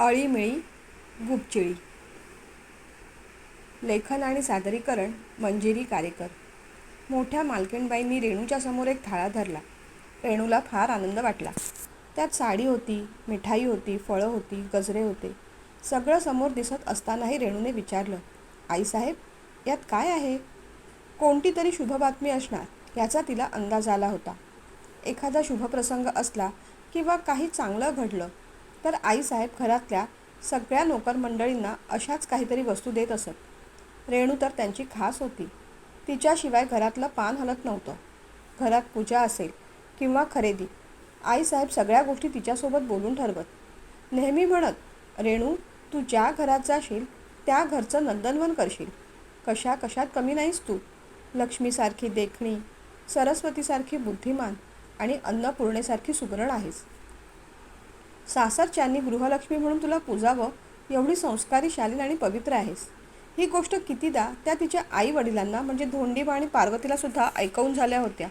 अळीमिळी गुपचिळी. लेखन आणि सादरीकरण मंजिरी कारेकर. मोठ्या मालकीणबाईंनी रेणूच्या समोर एक थाळा धरला. रेणूला फार आनंद वाटला. त्यात साडी होती मिठाई होती फळं होती गजरे होते. सगळं समोर दिसत असतानाही रेणूने विचारलं आईसाहेब यात काय आहे? कोणती तरी शुभ बातमी असणार याचा तिला अंदाज आला होता. एखादा शुभप्रसंग असला किंवा काही चांगलं घडलं तर आईसाहेब घरातल्या सगळ्या नोकर मंडळींना अशाच काहीतरी वस्तू देत असत. रेणू तर त्यांची खास होती. तिच्याशिवाय घरातलं पान हलत नव्हतं. घरात पूजा असेल किंवा खरेदी आईसाहेब सगळ्या गोष्टी तिच्यासोबत बोलून ठरवत. नेहमी म्हणत रेणू तू ज्या घरात जाशील त्या घरचं नंदनवन करशील. कशा कशात कमी नाहीस तू. लक्ष्मीसारखी देखणी सरस्वतीसारखी बुद्धिमान आणि अन्नपूर्णेसारखी सुगरण आहेस. सासरच्यांनी गृहलक्ष्मी म्हणून तुला पूजावं एवढी संस्कारी शालीन आणि पवित्र आहेस. ही गोष्ट कितीदा त्या तिच्या आई वडिलांना म्हणजे धोंडीबा आणि पार्वतीला सुद्धा ऐकवून झाल्या होत्या.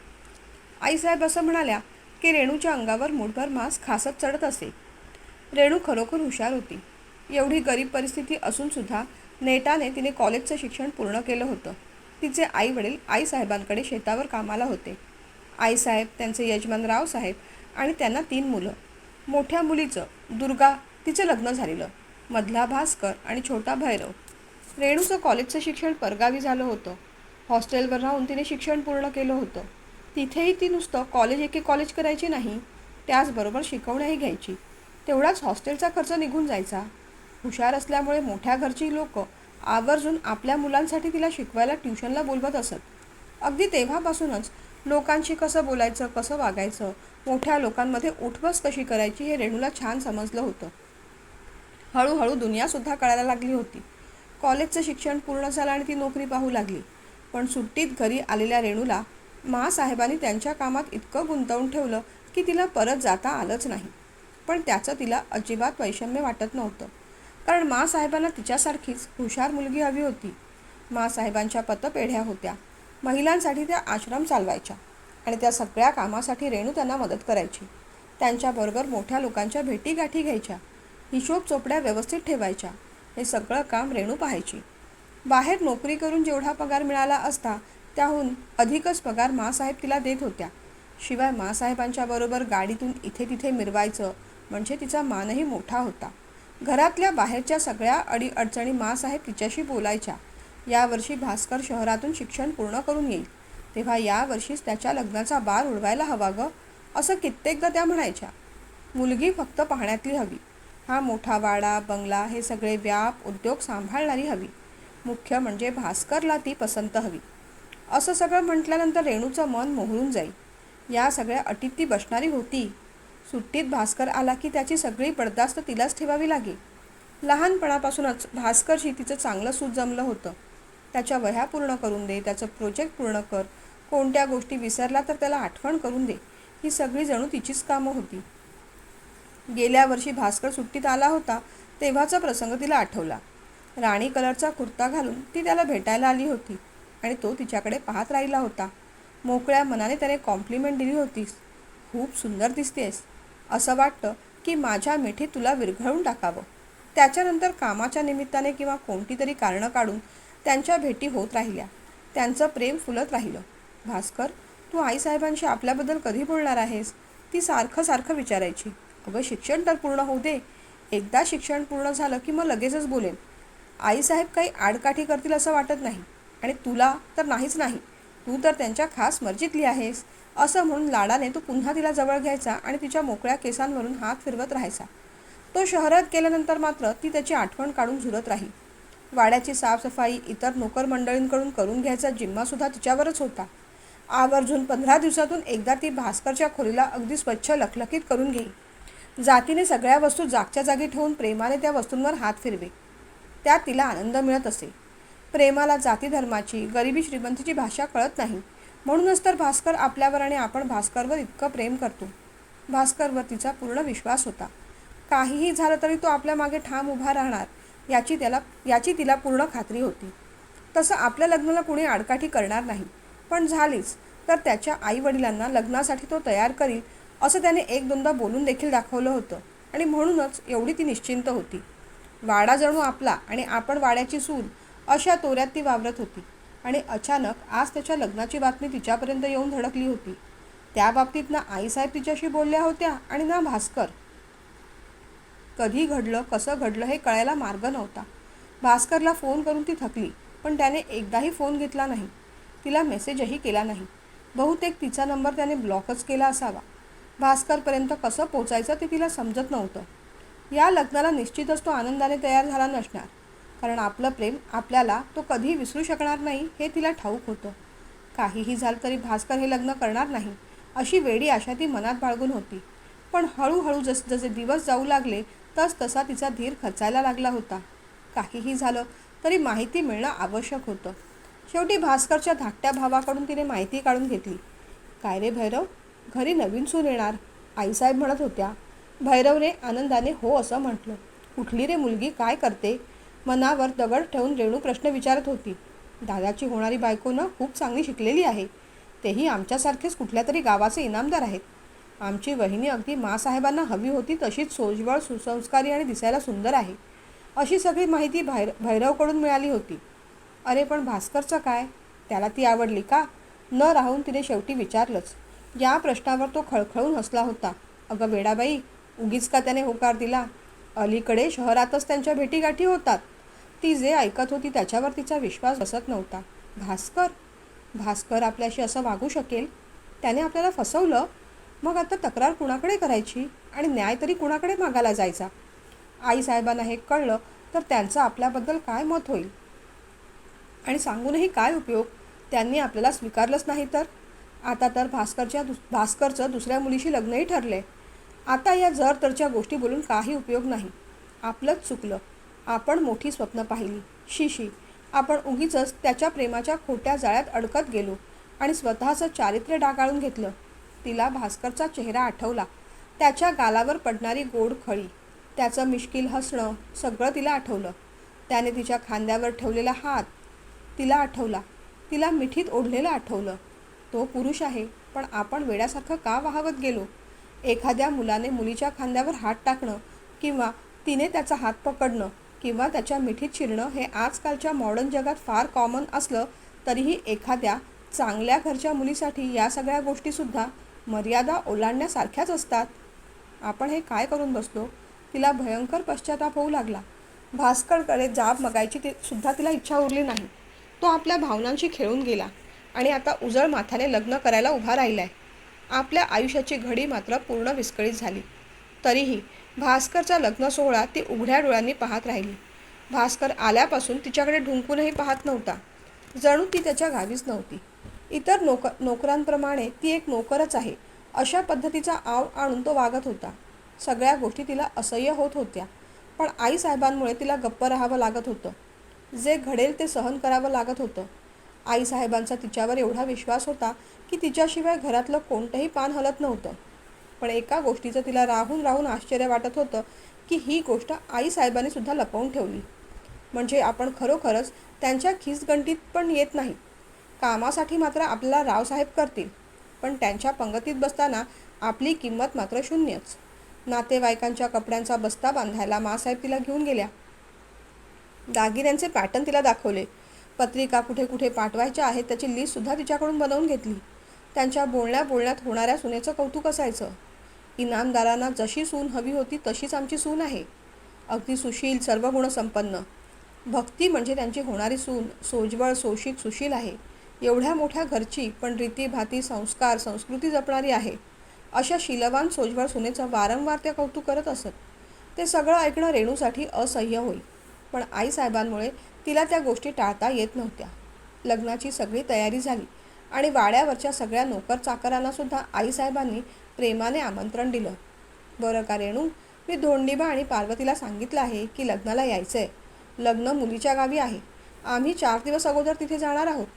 आईसाहेब असं म्हणाल्या की रेणूच्या अंगावर मुठभर मांस खासत चढत असे. रेणू खरोखर हुशार होती. एवढी गरीब परिस्थिती असूनसुद्धा नेटाने तिने कॉलेजचं शिक्षण पूर्ण केलं होतं. तिचे आई वडील आईसाहेबांकडे शेतावर कामाला होते. आईसाहेब त्यांचे यजमान रावसाहेब आणि त्यांना तीन मुलं. मोठ्या मुलीचं दुर्गा तिचं लग्न झालेलं. मधला भास्कर आणि छोटा भैरव. रेणूचं कॉलेजचं शिक्षण परगावी झालं होतं. हॉस्टेलवर राहून तिने शिक्षण पूर्ण केलं होतं. तिथेही ती नुसतं कॉलेज एके कॉलेज करायची नाही त्याचबरोबर शिकवण्याही घ्यायची. तेवढाच हॉस्टेलचा खर्च निघून जायचा. हुशार असल्यामुळे मोठ्या घरची लोक आवर्जून आपल्या मुलांसाठी तिला शिकवायला ट्युशनला बोलवत असत. अगदी तेव्हापासूनच लोकांशी कसं बोलायचं कसं वागायचं मोठ्या लोकांमध्ये उठबस कशी करायची हे रेणूला छान समजलं होतं. हळूहळू दुनियासुद्धा कळायला लागली होती. कॉलेजचं शिक्षण पूर्ण झालं आणि ती नोकरी पाहू लागली. पण सुट्टीत घरी आलेल्या रेणूला मासाहेबांनी त्यांच्या कामात इतकं गुंतवून ठेवलं की तिला परत जाता आलंच नाही. पण त्याचं तिला अजिबात वैषम्य वाटत नव्हतं. कारण मासाहेबांना तिच्यासारखीच हुशार मुलगी हवी होती. मासाहेबांच्या पतपेढ्या होत्या. महिलांसाठी त्या आश्रम चालवायच्या. आणि त्या सगळ्या कामासाठी रेणू त्यांना मदत करायची. त्यांच्याबरोबर मोठ्या लोकांच्या भेटीगाठी घ्यायच्या. हिशोब चोपड्या व्यवस्थित ठेवायच्या. हे सगळं काम रेणू पाहायची. बाहेर नोकरी करून जेवढा पगार मिळाला असता त्याहून अधिकच पगार मासाहेब तिला देत होत्या. शिवाय मासाहेबांच्या बरोबर गाडीतून इथे तिथे मिरवायचं म्हणजे तिचा मानही मोठा होता. घरातल्या बाहेरच्या सगळ्या अडीअडचणी मासाहेब तिच्याशी बोलायच्या. यावर्षी भास्कर शहरातून शिक्षण पूर्ण करून येईल. तेव्हा यावर्षीच त्याच्या लग्नाचा बार उडवायला हवा गं असं कित्येकदा त्या म्हणायच्या. मुलगी फक्त पाहण्यातली हवी. हा मोठा वाडा बंगला हे सगळे व्याप उद्योग सांभाळणारी हवी. मुख्य म्हणजे भास्करला ती पसंत हवी. असं सगळं म्हटल्यानंतर रेणूचं मन मोहळून जाईल या सगळ्या अटीत ती बसणारी होती. सुट्टीत भास्कर आला की त्याची सगळी बडदास्त तिलाच ठेवावी लागे. लहानपणापासूनच भास्करशी तिचं चांगलं सूत जमलं होतं. त्याच्या वह्या पूर्ण करून दे त्याचं प्रोजेक्ट पूर्ण कर कोणत्या गोष्टी विसरला तर त्याला आठवण करून दे. ही सगळी जणू तिचीच कामं होती. गेल्या वर्षी भास्कर सुट्टीत आला होता तेव्हाचा प्रसंग तिला आठवला. राणी कलरचा कुर्ता घालून ती त्याला भेटायला आली होती आणि तो तिच्याकडे पाहत राहिला होता. मोकळ्या मनाने त्याने कॉम्प्लिमेंट दिली होतीस खूप सुंदर दिसतेस. असं वाटतं की माझ्या मिठी तुला विरघळून टाकावं. त्याच्यानंतर कामाच्या निमित्ताने किंवा कोणती तरी कारणं काढून त्यांच्या भेटी होत राहिल्या. त्यांचं प्रेम फुलत राहिलं. भास्कर तू आईसाहेबांशी आपल्याबद्दल कधी बोलणार आहेस? ती सारखं सारखं विचारायची. अगं शिक्षण तर पूर्ण होऊ दे. एकदा शिक्षण पूर्ण झालं की मग लगेचच बोलेन. आईसाहेब काही आडकाठी करतील असं वाटत नाही. आणि तुला तर नाहीच नाही. तू तर त्यांच्या खास मर्जीतली आहेस. असं म्हणून लाडाने तो पुन्हा तिला जवळ घ्यायचा आणि तिच्या मोकळ्या केसांवरून हात फिरवत राहायचा. तो शहरात गेल्यानंतर मात्र ती त्याची आठवण काढून झुरत राही. वाड्याची साफसफाई इतर नोकर मंडळींकडून करून घ्यायचा जिम्मासुद्धा तिच्यावरच होता. आवर्जून पंधरा दिवसातून एकदा ती भास्करच्या खोलीला अगदी स्वच्छ लखलखीत करून घेई जातीने सगळ्या वस्तू जागच्या जागी ठेवून प्रेमाने त्या वस्तूंवर हात फिरवे. त्यात तिला आनंद मिळत असे. प्रेमाला जाती धर्माची गरिबी श्रीमंतीची भाषा कळत नाही. म्हणूनच तर भास्कर आपल्यावर आणि आपण भास्करवर इतकं प्रेम करतो. भास्करवर तिचा पूर्ण विश्वास होता. काहीही झालं तरी तो आपल्या मागे ठाम उभा राहणार याची त्याला याची तिला पूर्ण खात्री होती. तसं आपल्या लग्नाला कुणी आडकाठी करणार नाही. पण झालीच. तर त्याच्या आई वडिलांना लग्नासाठी तो तयार करील असं त्याने एक दोनदा बोलून देखील दाखवलं होतं. आणि म्हणूनच एवढी ती निश्चिंत होती. वाडा जणू आपला आणि आपण वाड्याची सून अशा तोऱ्यात ती वावरत होती. आणि अचानक आज त्याच्या लग्नाची बातमी तिच्यापर्यंत येऊन धडकली होती. त्या बाबतीत ना आईसाहेब तिच्याशी बोलल्या होत्या आणि ना भास्कर. कधी घडलं कसं घडलं हे कळायला मार्ग नव्हता. भास्करला फोन करून ती थकली पण त्याने एकदाही फोन घेतला नाही. तिला मेसेजही केला नाही. बहुतेक तिचा नंबर त्याने ब्लॉकच केला असावा. भास्करपर्यंत कसं पोचायचं ते तिला समजत नव्हतं. या लग्नाला निश्चितच तो आनंदाने तयार झाला नसणार. कारण आपलं प्रेम आपल्याला तो कधीही विसरू शकणार नाही हे तिला ठाऊक होतं. काहीही झालं तरी भास्कर हे लग्न करणार नाही अशी वेडी आशा ती मनात बाळगून होती. पण हळूहळू जस जसे दिवस जाऊ लागले तस तसा तिचा धीर खचायला लागला होता. काहीही झालं तरी माहिती मिळणं आवश्यक होतं. शेवटी भास्करच्या धाकट्या भावाकडून तिने माहिती काढून घेतली. काय रे भैरव? घरी नवीन सून येणार. आईसाहेब म्हणत होत्या. भैरवने आनंदाने हो असं म्हटलं. कुठली रे मुलगी? काय करते? मनावर दगड ठेवून रेणू प्रश्न विचारत होती. दादाची होणारी बायको ना खूप चांगली शिकलेली आहे. तेही आमच्यासारखेच कुठल्या तरी गावाचे इनामदार आहेत. आमची वहिनी अगदी मासाहेबांना हवी होती तशीच सोजवळ सुसंस्कारी आणि दिसायला सुंदर आहे. अशी सगळी माहिती भैर भैरवकडून मिळाली होती. अरे पण भास्करचं काय? त्याला ती आवडली का? न राहून तिने शेवटी विचारलंच. या प्रश्नावर तो खळखळून हसला होता. अगं वेडाबाई उगीच का त्याने होकार दिला? अलीकडे शहरातच त्यांच्या भेटीगाठी होतात. ती जे ऐकत होती त्याच्यावर तिचा विश्वास बसत नव्हता. भास्कर? भास्कर आपल्याशी असं वागू शकेल? त्याने आपल्याला फसवलं? मग आता तक्रार कुणाकडे करायची? आणि न्याय तरी कुणाकडे मागायला जायचा? आईसाहेबांना हे कळलं तर त्यांचं आपल्याबद्दल काय मत होईल? आणि सांगूनही काय उपयोग? त्यांनी आपल्याला स्वीकारलंच नाही तर? आता तर भास्करच्या दुस भास्करचं दुसऱ्या मुलीशी लग्नही ठरले. आता या जर तरच्या गोष्टी बोलून काही उपयोग नाही. आपलंच चुकलं. आपण मोठी स्वप्न पाहिली. शिशी आपण उगीच त्याच्या प्रेमाच्या खोट्या जाळ्यात अडकत गेलो आणि स्वतःचं चारित्र्य डागाळून घेतलं. तिला भास्करचा चेहरा आठवला. त्याच्या गालावर पडणारी गोड खळी त्याचं मिश्किल हसणं सगळं तिला आठवलं. त्याने तिच्या खांद्यावर ठेवलेला हात तिला आठवला. तिला मिठीत ओढलेलं आठवलं. तो पुरुष आहे पण आपण वेड्यासारखं का वाहवत गेलो? एखाद्या मुलाने मुलीच्या खांद्यावर हात टाकणं किंवा तिने त्याचा हात पकडणं किंवा त्याच्या मिठीत शिरणं हे आजकालच्या मॉडर्न जगात फार कॉमन असलं तरीही एखाद्या चांगल्या घरच्या मुलीसाठी या सगळ्या गोष्टीसुद्धा मर्यादा ओलांडण्यासारख्याच असतात. आपण हे काय करून बसलो? तिला भयंकर पश्चाताप होऊ लागला. भास्करकडे जाब मगायची ती सुद्धा तिला इच्छा उरली नाही. तो आपल्या भावनांशी खेळून गेला आणि आता उजळ माथ्याने लग्न करायला उभा राहिला आहे आपल्या आयुष्याची घडी मात्र पूर्ण विस्कळीत झाली. तरीही भास्करचा लग्न सोहळा ती उघड्या डोळ्यांनी पाहत राहिली. भास्कर आल्यापासून तिच्याकडे ढुंकूनही पाहत नव्हता. जणू ती त्याच्या गावीच नव्हती. इतर नोक नोकरांप्रमाणे ती एक नोकरच आहे. अशा पद्धतीचा आव आणून तो वागत होता. सगळ्या गोष्टी तिला असह्य होत होत्या. पण आईसाहेबांमुळे तिला गप्प राहावं लागत होतं. जे घडेल ते सहन करावं लागत होतं. आईसाहेबांचा तिच्यावर एवढा विश्वास होता की तिच्याशिवाय घरातलं कोणतंही पान हलत नव्हतं. पण एका गोष्टीचं तिला राहून राहून आश्चर्य वाटत होतं की ही गोष्ट आईसाहेबांनी सुद्धा लपवून ठेवली. म्हणजे आपण खरोखरच त्यांच्या खिसगंटीत पण येत नाही. कामासाठी मात्र आपल्याला रावसाहेब करतील. पण त्यांच्या पंगतीत बसताना आपली किंमत मात्र शून्यच. नातेवाईकांच्या कपड्यांचा बस्ता बांधायला मासाहेब तिला घेऊन गेल्या. दागिन्यांचे पॅटर्न तिला दाखवले. पत्रिका कुठे कुठे पाठवायच्या आहेत त्याची लिस्टसुद्धा तिच्याकडून बनवून घेतली. त्यांच्या बोलण्या बोलण्यात होणाऱ्या सुनेचं कौतुक असायचं. इनामदारांना जशी सून हवी होती तशीच आमची सून आहे. अगदी सुशील सर्व गुणसंपन्न भक्ती म्हणजे त्यांची होणारी सून सोजवळ सोशिक सुशील आहे. एवढ्या मोठ्या घरची पण रीती भाती संस्कार संस्कृती जपणारी आहे. अशा शीलवान सोजवळ सुनेचं वारंवार ते कौतुक करत असत. ते सगळं ऐकणं रेणूसाठी असह्य होईल पण आईसाहेबांमुळे तिला त्या गोष्टी टाळता येत नव्हत्या. लग्नाची सगळी तयारी झाली आणि वाड्यावरच्या सगळ्या नोकर चाकरांना सुद्धा आईसाहेबांनी प्रेमाने आमंत्रण दिलं. बरं का रेणू? मी धोंडीबा आणि पार्वतीला सांगितलं आहे की लग्नाला यायचं आहे लग्न मुलीच्या गावी आहे. आम्ही चार दिवस अगोदर तिथे जाणार आहोत.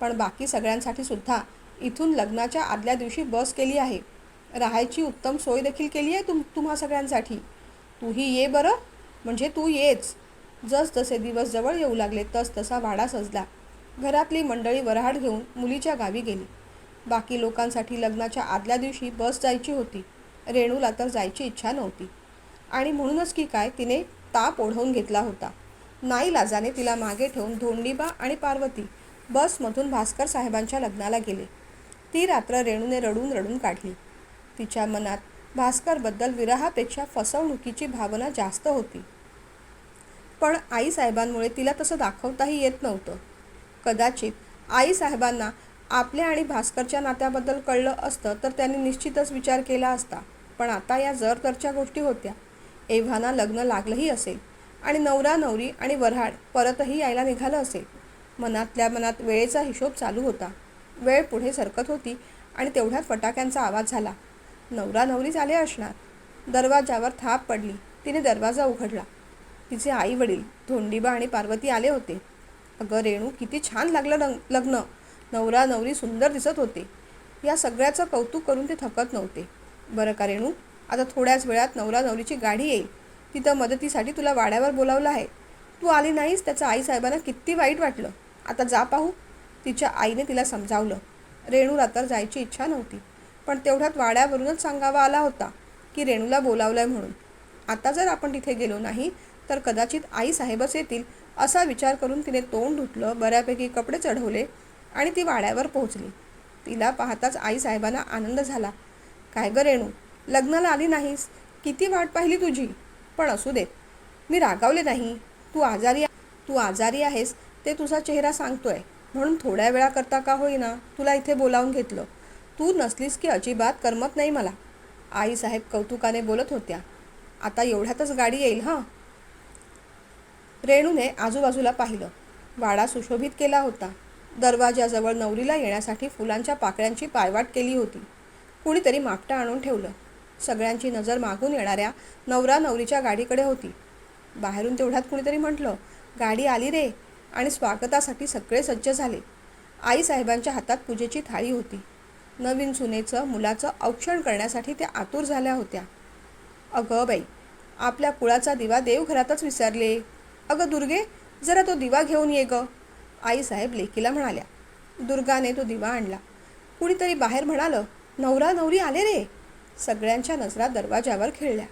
पण बाकी सगळ्यांसाठी सुद्धा इथून लग्नाच्या आदल्या दिवशी बस केली आहे. राहायची उत्तम सोय देखील केली आहे तुम तुम्हा सगळ्यांसाठी. तूही ये बरं. म्हणजे तू येच. जस जसे दिवस जवळ येऊ लागले तस तसा वाडा सजला. घरातली मंडळी वऱ्हाड घेऊन मुलीच्या गावी गेली. बाकी लोकांसाठी लग्नाच्या आदल्या दिवशी बस जायची होती. रेणूला तर जायची इच्छा नव्हती. आणि म्हणूनच की काय तिने ताप ओढवून घेतला होता. नाईलाजाने तिला मागे ठेवून धोंडीबा आणि पार्वती बसमधून भास्कर साहेबांच्या लग्नाला गेले. ती रात्र रेणूने रडून रडून काढली. तिच्या मनात भास्करबद्दल विरहापेक्षा फसवणुकीची भावना जास्त होती. पण आईसाहेबांमुळे तिला तसं दाखवताही येत नव्हतं. कदाचित आईसाहेबांना आपल्या आणि भास्करच्या नात्याबद्दल कळलं असतं तर त्यांनी निश्चितच विचार केला असता. पण आता या जरतरच्या गोष्टी होत्या. एव्हाना लग्न लागलंही असेल आणि नवरा नवरी आणि वऱ्हाड परतही यायला निघालं असेल. मनातल्या मनात वेळेचा हिशोब चालू होता. वेळ पुढे सरकत होती आणि तेवढ्यात फटाक्यांचा आवाज झाला. नवरा नवरी झाले असणार. दरवाजावर थाप पडली. तिने दरवाजा उघडला. तिचे आई वडील धोंडीबा आणि पार्वती आले होते. अगं रेणू किती छान लागलं लग लग्न. नवरा नवरी सुंदर दिसत होते. या सगळ्याचं कौतुक करून ते थकत नव्हते. बरं का रेणू? आता थोड्याच वेळात नवरा नवरीची गाडी येईल. तिथं मदतीसाठी तुला वाड्यावर बोलावलं आहे. तू आली नाहीस त्याचं आईसाहेबांना किती वाईट वाटलं. आता जा पाहू. तिच्या आईने तिला समजावलं. रेणूला तर जायची इच्छा नव्हती. पण तेवढ्यात वाड्यावरूनच सांगावा आला होता की रेणूला बोलावलं आहे म्हणून. आता जर आपण तिथे गेलो नाही तर कदाचित आई साहेबच येतील असा विचार करून तिने तोंड धुतलं बऱ्यापैकी कपडे चढवले आणि ती वाड्यावर पोहोचली. तिला पाहताच आई साहेबांना आनंद झाला. काय ग रेणू लग्नाला आली नाहीस? किती वाट पाहिली तुझी? पण असू दे. मी रागावले नाही. तू आजारी तू आजारी आहेस ते तुझा चेहरा सांगतोय. म्हणून थोड्या वेळाकरता का होईना तुला इथे बोलावून घेतलं. तू नसलीस की अजिबात करमत नाही मला. आईसाहेब कौतुकाने बोलत होत्या. आता एवढ्यातच गाडी येईल हां? रेणूने आजूबाजूला पाहिलं. वाडा सुशोभित केला होता. दरवाजाजवळ नवरीला येण्यासाठी फुलांच्या पाकळ्यांची पायवाट केली होती. कुणीतरी मापटं आणून ठेवलं. सगळ्यांची नजर मागून येणाऱ्या नवरा नवरीच्या गाडीकडे होती. बाहेरून तेवढ्यात कुणीतरी म्हटलं गाडी आली रे. आणि स्वागतासाठी सगळे सज्ज झाले. आईसाहेबांच्या हातात पूजेची थाळी होती. नवीन सुनेचं मुलाचं औक्षण करण्यासाठी त्या आतुर झाल्या होत्या. अगं बाई आपल्या कुळाचा दिवा देवघरातच विसरले. अगं दुर्गे जरा तो दिवा घेऊन ये ग. आईसाहेब लेकीला म्हणाल्या. दुर्गाने तो दिवा आणला. कुणीतरी बाहेर म्हणालं नवरा नवरी आले रे. सगळ्यांच्या नजरा दरवाजावर खेळल्या.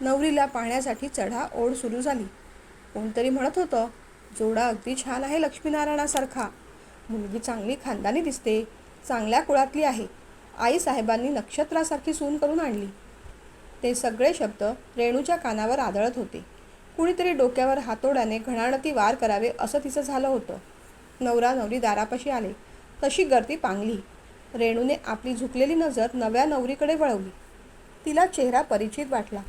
नवरीला पाहण्यासाठी चढा ओढ सुरू झाली. कोणतरी म्हणत होतं जोडा अगदी छान आहे लक्ष्मीनारायणासारखा. मुलगी चांगली खानदानी दिसते चांगल्या कुळातली आहे. आईसाहेबांनी नक्षत्रासारखी सून करून आणली. ते सगळे शब्द रेणूच्या कानावर आदळत होते. कुणीतरी डोक्यावर हातोड्याने घणाणती वार करावे असं तिचं झालं होतं. नवरा नवरी दारापाशी आले. तशी गर्दी पांगली. रेणूने आपली झुकलेली नजर नव्या नवरीकडे वळवली. तिला चेहरा परिचित वाटला.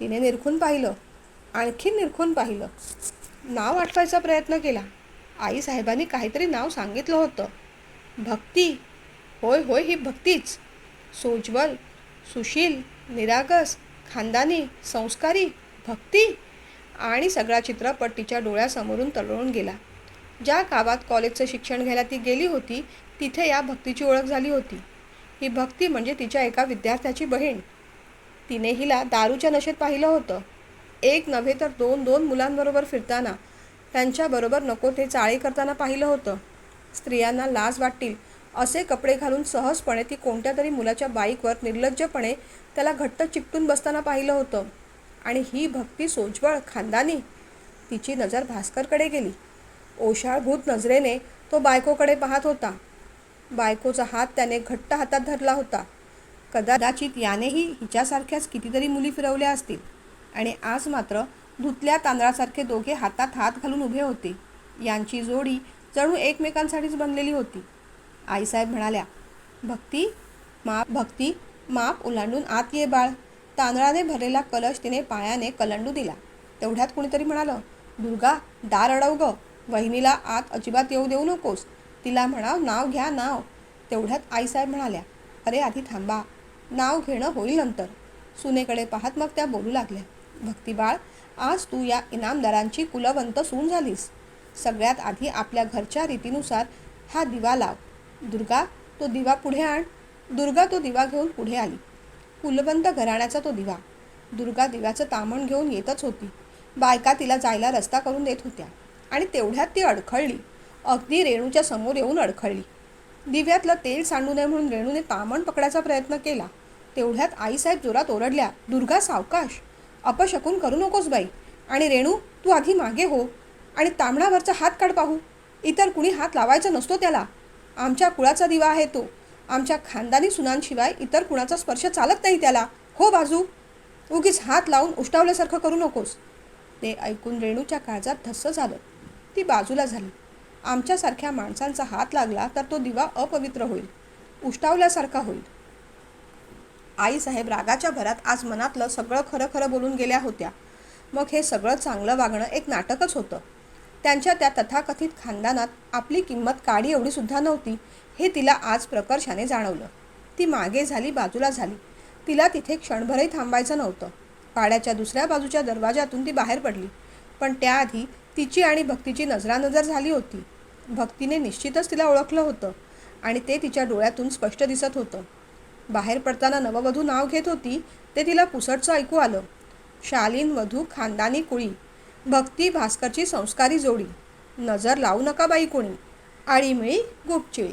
तिने निरखून पाहिलं. आणखी निरखून पाहिलं. नाव आठवायचा प्रयत्न केला. आईसाहेबांनी काहीतरी नाव सांगितलं होतं. भक्ती. होय होय ही भक्तीच. सोज्वल सुशील निरागस खानदानी संस्कारी भक्ती. आणि सगळा चित्रपट तिच्या डोळ्यासमोरून तळवून गेला. ज्या गावात कॉलेजचं शिक्षण घ्यायला ती गेली होती तिथे या भक्तीची ओळख झाली होती. ही भक्ती म्हणजे तिच्या एका विद्यार्थ्याची बहीण. तिने हिला दारूच्या नशेत पाहिलं होतं. एक नव्हे तर दोन दोन मुलांबरोबर फिरताना त्यांच्याबरोबर नको ते चाळी करताना पाहिलं होतं. स्त्रियांना लाज वाटतील असे कपडे घालून सहजपणे ती कोणत्या तरी मुलाच्या बाईकवर निर्लज्जपणे त्याला घट्ट चिकटून बसताना पाहिलं होतं. आणि ही भक्ती सोज्वळ खानदानी तिची नजर भास्करकडे गेली. ओशाळभूत नजरेने तो बायकोकडे पाहत होता. बायकोचा हात त्याने घट्ट हातात धरला होता. कदाचित यानेही हिच्यासारख्याच कितीतरी मुली फिरवल्या असतील. आणि आज मात्र धुतल्या तांदळासारखे दोघे हातात हात घालून उभे होते. यांची जोडी जणू एकमेकांसाठीच बनलेली होती. आईसाहेब म्हणाल्या भक्ती माप भक्ती माप ओलांडून आत ये बाळ. तांदळाने भरलेला कलश तिने पायाने कलंडू दिला. तेवढ्यात कुणीतरी म्हणालं दुर्गा दार अडव ग वहिनीला आत अजिबात येऊ देऊ नकोस. तिला म्हणाव नाव घ्या नाव. तेवढ्यात आईसाहेब म्हणाल्या अरे आधी थांबा. नाव घेणं होईल नंतर. सुनेकडे पाहत मग त्या बोलू लागल्या भक्तिबाळ आज तू या इनामदारांची कुलवंत सून झालीस. सगळ्यात आधी आपल्या घरच्या रीतीनुसार हा दिवा लाव. दुर्गा तो दिवा पुढे आण. दुर्गा तो दिवा घेऊन पुढे आली कुलवंत घराण्याचा तो दिवा. दुर्गा दिव्याचं तामण घेऊन येतच होती. बायका तिला जायला रस्ता करून देत होत्या. आणि तेवढ्यात ती अडखळली. अगदी रेणूच्या समोर येऊन अडखळली. दिव्यातलं तेल सांडू नये म्हणून रेणूने तामण पकडायचा प्रयत्न केला. तेवढ्यात आईसाहेब जोरात ओरडल्या दुर्गा सावकाश! अपशकून करू नकोस बाई. आणि रेणू तू आधी मागे हो. आणि तांबणावरचा हात काढ पाहू. इतर कुणी हात लावायचा नसतो त्याला. आमच्या कुळाचा दिवा आहे तो. आमच्या खानदानी सुनांशिवाय इतर कुणाचा स्पर्श चालत नाही त्याला. हो बाजू उगीच हात लावून उष्टावल्यासारखं करू नकोस. ते ऐकून रेणूच्या काळजात धस्स झालं. ती बाजूला झाली. आमच्यासारख्या माणसांचा हात लागला तर तो दिवा अपवित्र होईल. उष्टावल्यासारखा होईल. आईसाहेब रागाच्या भरात आज मनातलं सगळं खरं खरं बोलून गेल्या होत्या. मग हे सगळं चांगलं वागणं एक नाटकच होतं. त्यांच्या त्या तथाकथित खानदानात आपली किंमत काडी एवढी सुद्धा नव्हती. हे तिला आज प्रकर्षाने जाणवलं. ती मागे झाली बाजूला झाली. तिला तिथे क्षणभरही थांबायचं नव्हतं. पाड्याच्या दुसऱ्या बाजूच्या दरवाजातून ती बाहेर पडली. पण त्याआधी तिची आणि भक्तीची नजरानजर झाली होती. भक्तीने निश्चितच तिला ओळखलं होतं आणि ते तिच्या डोळ्यातून स्पष्ट दिसत होतं. बाहेर पडताना नववधू नाव घेत होती ते तिला पुसटचं ऐकू आलं. शालीन वधू खानदानी कुळी. भक्ती भास्करची संस्कारी जोडी. नजर लावू नका बाई कोणी. आळीमिळी गुपचिळी.